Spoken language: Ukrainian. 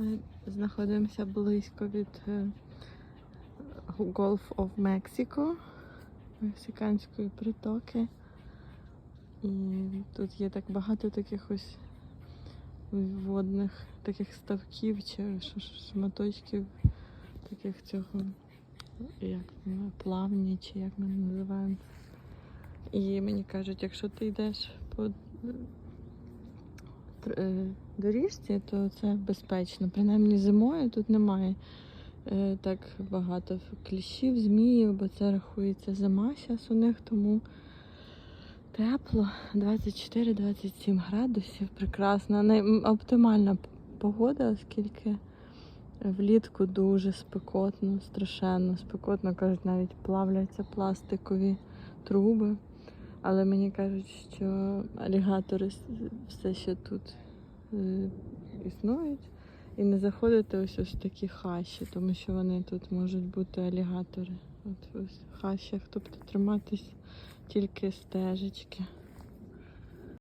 Ми знаходимося близько від е, Gulf of Mexico, мексиканської притоки. І тут є так багато таких ось водних таких ставків чи шматочків таких цього, як плавні, чи як ми називаємо. І мені кажуть, якщо ти йдеш по доріжці, то це безпечно. Принаймні зимою тут немає е, так багато кліщів, зміїв, бо це рахується зима зараз у них, тому тепло, 24-27 градусів, прекрасна. Оптимальна погода, оскільки влітку дуже спекотно, страшенно спекотно, кажуть, навіть плавляться пластикові труби. Але мені кажуть, що алігатори все ще тут е, існують. І не заходити ось ось такі хащі, тому що вони тут можуть бути алігатори. От ось в хащах, тобто триматись тільки стежечки.